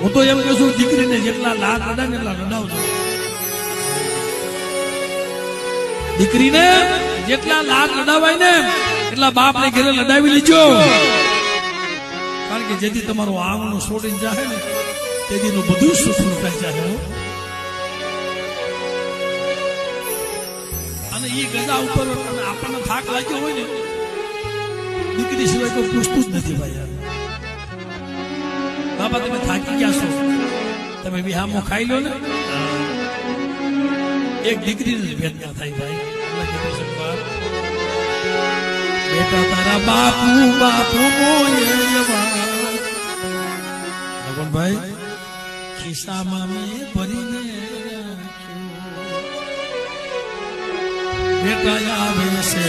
હું તો એમ કહું છું, દીકરીને જેટલા લાડ લડાય ને એટલા લડાવજો દીકરીને જેટલા લાડ લડાવાય ને, એટલા બાપને ઘરે લડાવી લીજો. કારણ કે જેથી તમારું આંગણું છોડીને જાય ને તેદીનું બધું સુખ લૂંટાઈ જાય અને એ ગજા ઉપર આપણને થાક લાગ્યો હોય ને, દીકરી સિવાય કોઈ પૂછતું જ નથી ભાઈ યાર. બાબા તમે થાકી ગયા છો. તમે વિહામો ખાઈ લો ને. એક દીકરીને વેદના થાય ભાઈ. બેટા તારા બાપુ બાપુ ભગવાનભાઈ, ખિસ્સામાં મેં ભરીને બેટા આવે છે